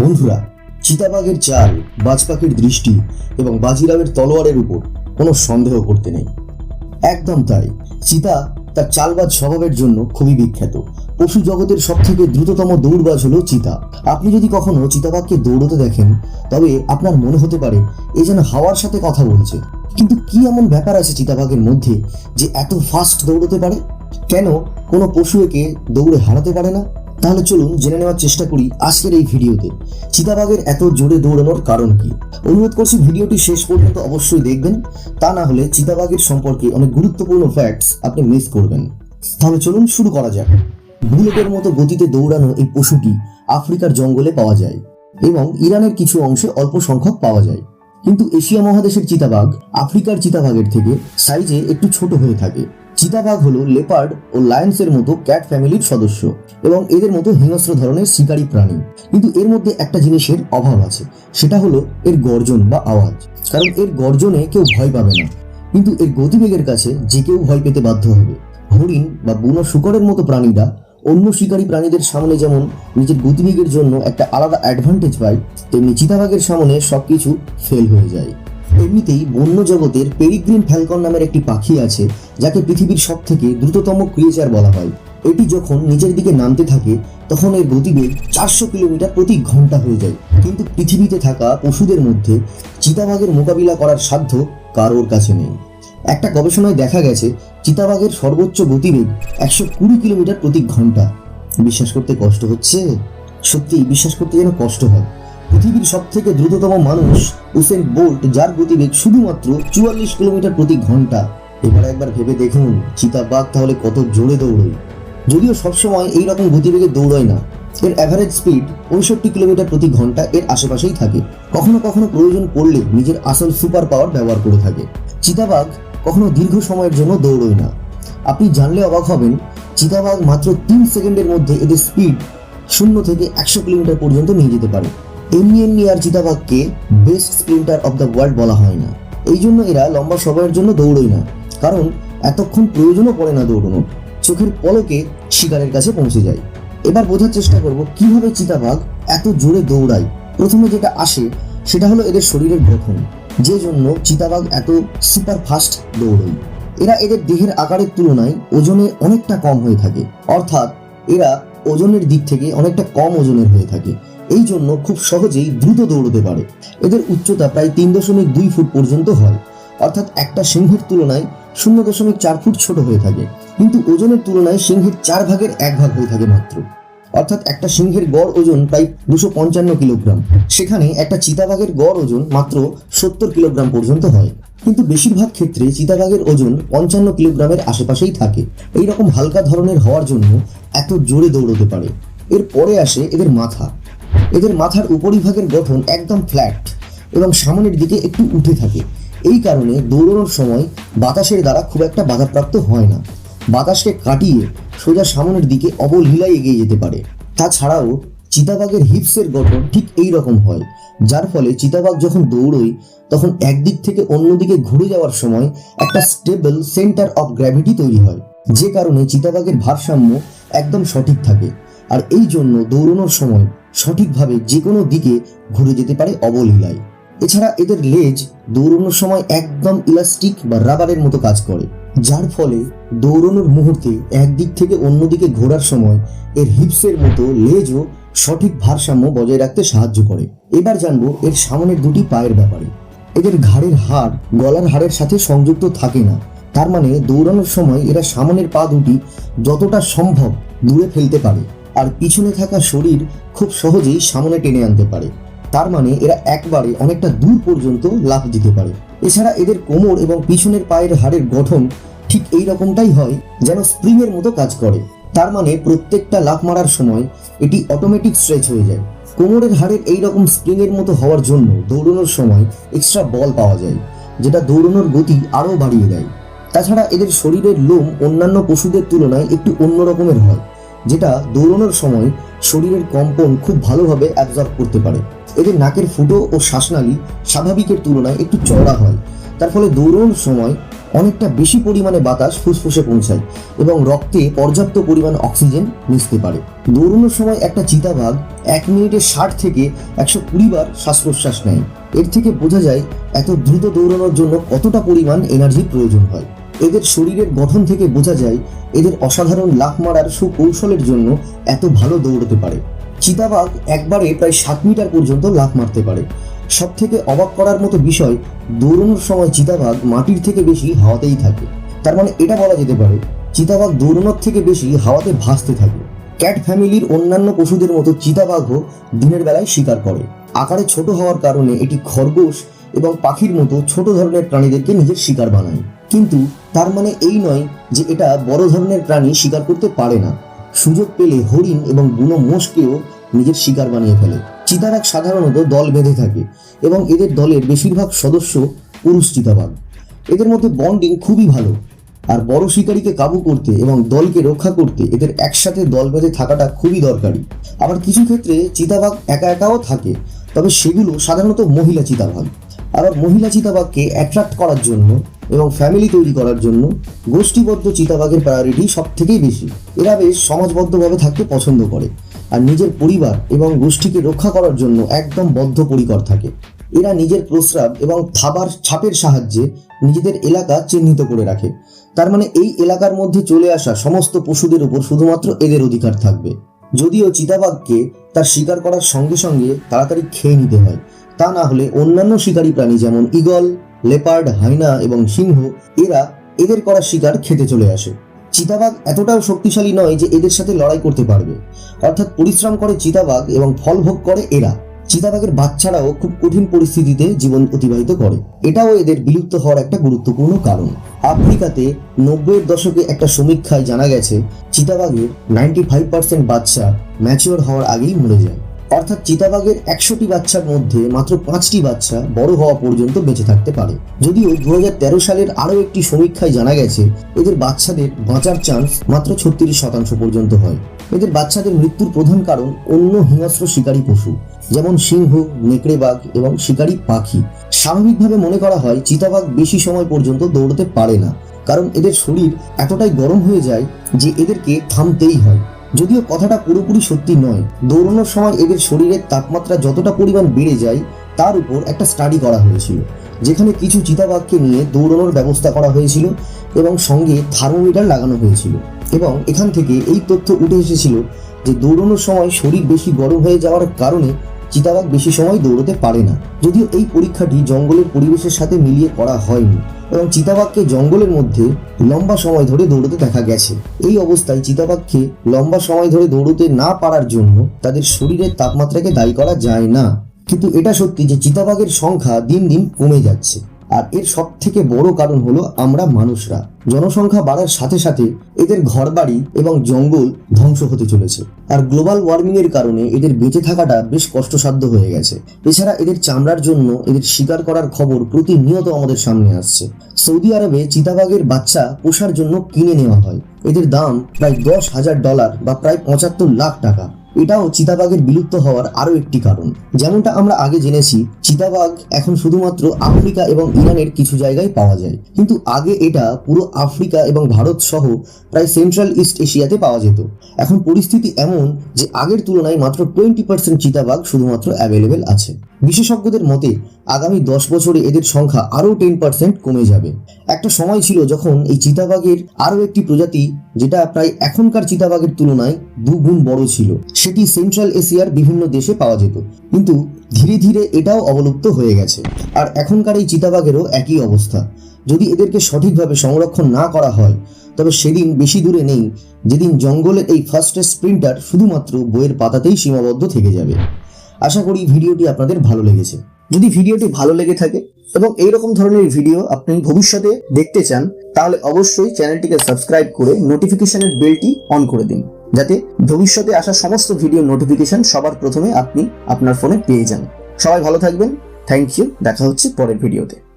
বন্ধুরা, চিতাবাঘের চাল, বাজপাখির দৃষ্টি এবং বাজিরাবের তলোয়ারের উপর কোনো সন্দেহ করতে নেই। একদম তাই। চিতা তার চালবাজ স্বভাবের জন্য খুবই বিখ্যাত। পশু জগতের সব থেকে দ্রুততম দৌড়বাজ হলো চিতা। আপনি যদি কখনো চিতাবাঘকে দৌড়তে দেখেন, তবে আপনার মনে হতে পারে এ যেন হাওয়ার সাথে কথা বলছে। কিন্তু কি এমন ব্যাপার আছে চিতাবাঘের মধ্যে যে এত ফাস্ট দৌড়তে পারে? কেন কোনো পশু একে দৌড়ে হারাতে পারে না? তাহলে চলুন জেনে নেওয়ার চেষ্টা করি আজকের এই ভিডিওতে। চিতাবাঘের এত জোরে দৌড়ানোর কারণ কি? অনুরোধ করছি ভিডিওটি শেষ পর্যন্ত অবশ্যই দেখবেন, তা না হলে চিতাবাঘের সম্পর্কে অনেক গুরুত্বপূর্ণ ফ্যাক্টস আপনি মিস করবেন। তাহলে চলুন শুরু করা যাক। বুলেটের মতো গতিতে দৌড়ানো এই পশুটি আফ্রিকার জঙ্গলে পাওয়া যায় এবং ইরানের কিছু অংশে অল্প সংখ্যক পাওয়া যায়। কিন্তু এশিয়া মহাদেশের চিতাবাঘ আফ্রিকার চিতাবাঘের থেকে সাইজে একটু ছোট হয়ে থাকে। চিতাবাঘ হলো লেপার্ড ও লায়ন্সের মতো ক্যাট ফ্যামিলির সদস্য এবং এদের মতো হিংস্র ধরনের শিকারী প্রাণী। কিন্তু এর মধ্যে একটা জিনিসের অভাব আছে, সেটা হলো এর গর্জন বা আওয়াজ। কারণ এর গর্জনে কেউ ভয় পাবে না। কিন্তু এর গতিবেগের কাছে যে কেউ ভয় পেতে বাধ্য হবে। হরিণ বা বুনো শুকরের মতো প্রাণীরা অন্য শিকারী প্রাণীদের সামনে যেমন নিজের গতিবেগের জন্য একটা আলাদা অ্যাডভান্টেজ পায়, তেমনি চিতাবাঘের সামনে সবকিছু ফেল হয়ে যায়। এমনিতেই বন্য জগতের পেরিগ্রিন ফ্যালকন নামের একটি পাখি আছে, যাকে পৃথিবীর সব থেকে দ্রুততম ক্রিয়েচার বলা হয়। এটি যখন নিচের দিকে নামতে থাকে, তখন এর গতিবেগ চারশো কিলোমিটার প্রতি ঘণ্টা হয়ে যায়। কিন্তু পৃথিবীতে থাকা পশুদের মধ্যে চিতাবাঘের মোকাবিলা করার সাধ্য কারোর কাছে নেই। একটা গবেষণায় দেখা গেছে, চিতাবাঘের সর্বোচ্চ গতিবেগ একশো কুড়ি কিলোমিটার প্রতি ঘণ্টা। বিশ্বাস করতে কষ্ট হচ্ছে? সত্যি বিশ্বাস করতে যেন কষ্ট হয়। পৃথিবীর সব থেকে দ্রুততম মানুষ উসেন বোল্ট, যার গতিবেগ শুধুমাত্র চুয়াল্লিশ কিলোমিটার প্রতি ঘণ্টা। এবার একবার ভেবে দেখুন চিতাবাঘ তাহলে কত জোরে দৌড়য়। যদিও সবসময় এই রকম গতিবেগে দৌড়য় না, এর অ্যাভারেজ স্পিড পঁয়ষট্টি কিলোমিটার প্রতি ঘণ্টা এর আশেপাশেই থাকে। কখনো কখনো প্রয়োজন পড়লে নিজের আসল সুপার পাওয়ার ব্যবহার করে থাকে। চিতাবাঘ কখনো দীর্ঘ সময়ের জন্য দৌড়য় না। আপনি জানলে অবাক হবেন চিতাবাঘ মাত্র তিন সেকেন্ডের মধ্যে এদের স্পিড শূন্য থেকে একশো কিলোমিটার পর্যন্ত নিয়ে যেতে পারে। এমনি এমনি আর চিতাবাঘকে best sprinter of the world বলা হয় না। এই জন্য এরা লম্বা সময়ের জন্য দৌড়ই না। কারণ এতক্ষণ প্রয়োজনও পড়ে না দৌড়ানোর। চোখের পলকে শিকারের কাছে পৌঁছে যায়। এবার বোঝার চেষ্টা করব, কীভাবে চিতাবাঘ এত জোরে দৌড়ায়। প্রথমে যেটা আসে, সেটা হলো এদের শরীরের গঠন। যে জন্য চিতাবাঘ এত সুপার ফাস্ট দৌড়য়। এরা এদের দেহের আকারের তুলনায় ওজনে অনেকটা কম হয়ে থাকে। অর্থাৎ এরা ওজনের দিক থেকে অনেকটা কম ওজনের হয়ে থাকে। এই জন্য খুব সহজেই দ্রুত দৌড়তে পারে। এদের উচ্চতা প্রায় তিন দশমিক দুই ফুট পর্যন্ত হয়। অর্থাৎ একটা সিংহের তুলনায় শূন্য দশমিক চার ফুট ছোট হয়ে থাকে। কিন্তু ওজনের তুলনায় সিংহের চার ভাগের এক ভাগ হয়ে থাকে মাত্র। অর্থাৎ একটা সিংহের গড় ওজন প্রায় দুশো পঞ্চান্ন কিলোগ্রাম। সেখানে একটা চিতাবাঘের গড় ওজন মাত্র সত্তর কিলোগ্রাম পর্যন্ত হয়। কিন্তু বেশিরভাগ ক্ষেত্রে চিতাবাঘের ওজন পঞ্চান্ন কিলোগ্রামের আশেপাশেই থাকে। এই রকম হালকা ধরনের হওয়ার জন্য এত জোরে দৌড়তে পারে। এর পরে আসে এদের মাথা। এদের মাথার উপরিভাগের গঠন একদম ফ্ল্যাট এবং সামনের দিকে একটু উঠে থাকে। এই কারণে দৌড়ানোর সময় বাতাসের দ্বারা খুব একটা বাধাপ্রাপ্ত হয় না। বাতাসকে কাটিয়ে সোজা সামনের দিকে অবলীলায় এগিয়ে যেতে পারে। তাছাড়াও চিতাবাঘের হিপসের গঠন ঠিক এই রকম হয়, যার ফলে চিতাবাঘ যখন দৌড়ই তখন একদিক থেকে অন্যদিকে ঘুরে যাওয়ার সময় একটা স্টেবল সেন্টার অফ গ্র্যাভিটি তৈরি হয়। যে কারণে চিতাবাঘের ভারসাম্য একদম সঠিক থাকে। আর এই জন্য দৌড়ানোর সময় সঠিকভাবে যে কোনো দিকে ঘুরে যেতে পারে অবলীলায়। এছাড়া এদের লেজ দৌড়ানোর সময় একদম ইলাস্টিক বা রাবারের মতো কাজ করে। যার ফলে দৌড়ানোর মুহূর্তে একদিক থেকে অন্যদিকে ঘোরার সময় এর হিপসের মতো লেজও সঠিক ভারসাম্য বজায় রাখতে সাহায্য করে। এবার জানব এর সামনের দুটি পায়ের ব্যাপারে। এদের ঘাড়ের হাড় গলার হাড়ের সাথে সংযুক্ত থাকে না। তার মানে দৌড়ানোর সময় এরা সামনের পা দুটি যতটা সম্ভব দূরে ফেলতে পারে। আর পিছনে থাকা শরীর খুব সহজেই সামনে টেনে আনতে পারে। তার মানে এরা একবারে অনেকটা দূর পর্যন্ত লাফ দিতে পারে। এছাড়া এদের কোমর এবং পিছনের পায়ের হাড়ের গঠন ঠিক এই রকমটাই হয় যেন স্প্রিং এর মতো কাজ করে। তার মানে প্রত্যেকটা লাফ মারার সময় এটি অটোমেটিক স্ট্রেচ হয়ে যায়। কোমরের হাড়ের এই রকম স্প্রিং এর মতো হওয়ার জন্য দৌড়ানোর সময় এক্সট্রা বল পাওয়া যায়, যেটা দৌড়ানোর গতি আরও বাড়িয়ে দেয়। তাছাড়া এদের শরীরের লোম অন্যান্য পশুদের তুলনায় একটু অন্য রকমের হয়, যেটা দৌড়ানোর সময় শরীরের কম্পন খুব ভালোভাবে অ্যাবজর্ব করতে পারে। এদের নাকের ফুটো ও শ্বাসনালী স্বাভাবিকের তুলনায় একটু চওড়া হয়। তার ফলে দৌড়ানোর সময় অনেকটা বেশি পরিমাণে বাতাস ফুসফুসে পৌঁছায় এবং রক্তে পর্যাপ্ত পরিমাণ অক্সিজেন মিশতে পারে। দৌড়ানোর সময় একটা চিতাভাগ এক মিনিটে ষাট থেকে একশো কুড়ি বার শ্বাস প্রশ্বাস নেয়। এর থেকে বোঝা যায় এত দ্রুত দৌড়ানোর জন্য কতটা পরিমাণ এনার্জির প্রয়োজন হয়। এদের শরীরের গঠন থেকে বোঝা যায় এদের অসাধারণ লাফ মারার সুকৌশলের জন্য এত ভালো দৌড়তে পারে। চিতাবাঘ একবারে প্রায় সাত মিটার পর্যন্ত লাফ মারতে পারে। সব থেকে অবাক করার মতো বিষয়, দৌড়ানোর সময় চিতাবাঘ মাটির থেকে বেশি হাওয়াতেই থাকে। তার মানে এটা বলা যেতে পারে, চিতাবাঘ দৌড়ানোর থেকে বেশি হাওয়াতে ভাসতে থাকে। ক্যাট ফ্যামিলির অন্যান্য পশুদের মতো চিতাবাঘও দিনের বেলায় শিকার করে। আকারে ছোট হওয়ার কারণে এটি খরগোশ এবং পাখির মতো ছোট ধরনের প্রাণীদেরকে নিজের শিকার বানায়। কিন্তু তার মানে এই নয় যে এটা বড় ধরনের প্রাণী শিকার করতে পারে না। সুযোগ পেলে হরিণ এবং বুনো মোষকেও নিজের শিকার বানিয়ে ফেলে। চিতাবাঘ সাধারণত দল বেঁধে থাকে এবং এদের দলের বেশিরভাগ সদস্য পুরুষ চিতাবাঘ। এদের মধ্যে বন্ডিং খুবই ভালো। আর বড় শিকারীকে কাবু করতে এবং দলকে রক্ষা করতে এদের একসাথে দল বেঁধে থাকাটা খুবই দরকারি। আবার কিছু ক্ষেত্রে চিতাবাঘ একা একাও থাকে তবে সেগুলো সাধারণত মহিলা চিতাবাঘ আবার মহিলা চিতাবাঘকে অ্যাট্রাক্ট করার জন্য এবং ফ্যামিলি তৈরি করার জন্য গোষ্ঠীবদ্ধ চিতাবাঘের প্রায়োরিটি সব থেকেই বেশি। এরা বেশ সমাজবদ্ধভাবে থাকতে পছন্দ করে আর নিজের পরিবার এবং গোষ্ঠীকে রক্ষা করার জন্য একদম বদ্ধপরিকর থাকে। এরা নিজের প্রস্রাব এবং থাবার ছাপের সাহায্যে নিজেদের এলাকা চিহ্নিত করে রাখে। তার মানে এই এলাকার মধ্যে চলে আসা সমস্ত পশুদের উপর শুধুমাত্র এদের অধিকার থাকবে। যদিও চিতাবাঘকে তার শিকার করার সঙ্গে সঙ্গে তাড়াতাড়ি খেয়ে নিতে হয়। তা না হলে অন্যান্য শিকারী প্রাণী যেমন ইগল লেপার্ড, হাইনা এবং সিংহ, এরা এদের করা শিকার খেতে চলে আসে। চিতাবাঘ এতটাও শক্তিশালী নয় যে এদের সাথে লড়াই করতে পারবে। অর্থাৎ পরিশ্রম করে চিতাবাঘ এবং ফল ভোগ করে এরা। চিতাবাঘের বাচ্চারাও খুব কঠিন পরিস্থিতিতে জীবন অতিবাহিত করে। এটাও এদের বিলুপ্ত হওয়ার একটা গুরুত্বপূর্ণ কারণ। আফ্রিকাতে নব্বইয়ের দশকে একটা সমীক্ষায় জানা গেছে, চিতাবাঘের নাইনটি ফাইভ পার্সেন্ট বাচ্চা ম্যাচিওর হওয়ার আগেই মরে যায়। অর্থাৎ চিতাবাঘের একশোটি বাচ্চার মধ্যে মাত্র পাঁচটি বাচ্চা বড় হওয়া পর্যন্ত বেঁচে থাকতে পারে। যদিও দু হাজার তেরো সালের আরও একটি সমীক্ষায় জানা গেছে, এদের বাচ্চাদের বাঁচার চান্স মাত্র ছত্রিশ শতাংশ পর্যন্ত হয়। এদের বাচ্চাদের মৃত্যুর প্রধান কারণ অন্য হিংস্র শিকারী পশু, যেমন সিংহ, নেকড়ে বাঘ এবং শিকারী পাখি। স্বাভাবিকভাবে মনে করা হয়, চিতাবাঘ বেশি সময় পর্যন্ত দৌড়তে পারে না, কারণ এদের শরীর এতটাই গরম হয়ে যায় যে এদেরকে থামতেই হয়। যদিও কথাটা পুরোপুরি সত্যি নয়, দৌড়ানোর সময় এদের শরীরের তাপমাত্রা যতটা পরিমাণ বেড়ে যায়, তার উপর একটা স্টাডি করা হয়েছিল, যেখানে কিছু চিতাবাঘকে নিয়ে দৌড়ানোর ব্যবস্থা করা হয়েছিল এবং সঙ্গে থার্মোমিটার লাগানো হয়েছিল। এবং এখান থেকে এই তথ্য উঠে এসেছিল যে দৌড়ানোর সময় শরীর বেশি গরম হয়ে যাওয়ার কারণে চিতাবাঘ বেশি সময় দৌড়তে পারে না। যদিও এই পরীক্ষাটি জঙ্গলের পরিবেশের সাথে মিলিয়ে করা হয়নি এবং চিতাবাঘকে জঙ্গলের মধ্যে লম্বা সময় ধরে দৌড়তে দেখা গেছে। এই অবস্থায় চিতাবাঘকে লম্বা সময় ধরে দৌড়তে না পারার জন্য তাদের শরীরের তাপমাত্রাকে দায়ী করা যায় না। কিন্তু এটা সত্যি যে চিতাবাঘের সংখ্যা দিন দিন কমে যাচ্ছে। আর এর সব থেকে বড় কারণ হলো আমরা মানুষরা। জনসংখ্যা বাড়ার সাথে সাথে এদের ঘরবাড়ি এবং জঙ্গল ধ্বংস হতে চলেছে। আর গ্লোবাল ওয়ার্মিং এর কারণে এদের বেঁচে থাকাটা বেশ কষ্টসাধ্য হয়ে গেছে। এছাড়া এদের চামড়ার জন্য এদের শিকার করার খবর প্রতিনিয়ত আমাদের সামনে আসছে। সৌদি আরবে চিতাবাঘের বাচ্চা পোষার জন্য কিনে নেওয়া হয়। এদের দাম প্রায় দশ হাজার ডলার বা প্রায় পঁচাত্তর লাখ টাকা। এটাও চিতাবাঘের বিলুপ্ত হওয়ার আরও একটি কারণ। যেমনটা আমরা আগে জেনেছি, চিতাবাঘ এখন শুধুমাত্র আফ্রিকা এবং ইরানের কিছু জায়গায় পাওয়া যায়। কিন্তু আগে এটা পুরো আফ্রিকা এবং ভারত সহ প্রায় সেন্ট্রাল ইস্ট এশিয়াতে পাওয়া যেত। এখন পরিস্থিতি এমন যে আগের তুলনায় মাত্র টোয়েন্টি পার্সেন্ট চিতাবাঘ শুধুমাত্র অ্যাভেলেবেল আছে। বিশেষজ্ঞদের মতে, আগামী দশ বছরে এদের সংখ্যা আরও টেন পার্সেন্ট কমে যাবে। একটা সময় ছিল যখন এই চিতাবাঘের আরও একটি প্রজাতি, যেটা প্রায় এখনকার চিতাবাঘের তুলনায় দুগুণ বড় ছিল। সেটি সেন্ট্রাল এশিয়ার বিভিন্ন দেশে পাওয়া যেত। কিন্তু ধীরে ধীরে এটাও অবলুপ্ত হয়ে গেছে। আর এখনকার এই চিতাবাঘেরও একই অবস্থা। যদি এদেরকে সঠিকভাবে সংরক্ষণ না করা হয়, তবে সেদিন বেশি দূরে নেই, যেদিন জঙ্গলের এই ফার্স্টেস্ট স্প্রিন্টার শুধুমাত্র বইয়ের পাতাতেই সীমাবদ্ধ থেকে যাবে। আশা করি ভিডিওটি আপনাদের ভালো লেগেছে। যদি ভিডিওটি ভালো লেগে থাকে এবং এইরকম ধরনের ভিডিও আপনি ভবিষ্যতে দেখতে চান, তাহলে অবশ্যই চ্যানেলটিকে সাবস্ক্রাইব করে নোটিফিকেশনের বেলটি অন করে দিন। যাতে ভবিষ্যতে আসা সমস্ত ভিডিও নোটিফিকেশন সবার প্রথমে আপনি আপনার ফোনে পেয়ে যান। সবাই ভালো থাকবেন। থ্যাংক ইউ দেখা হচ্ছে পরের ভিডিওতে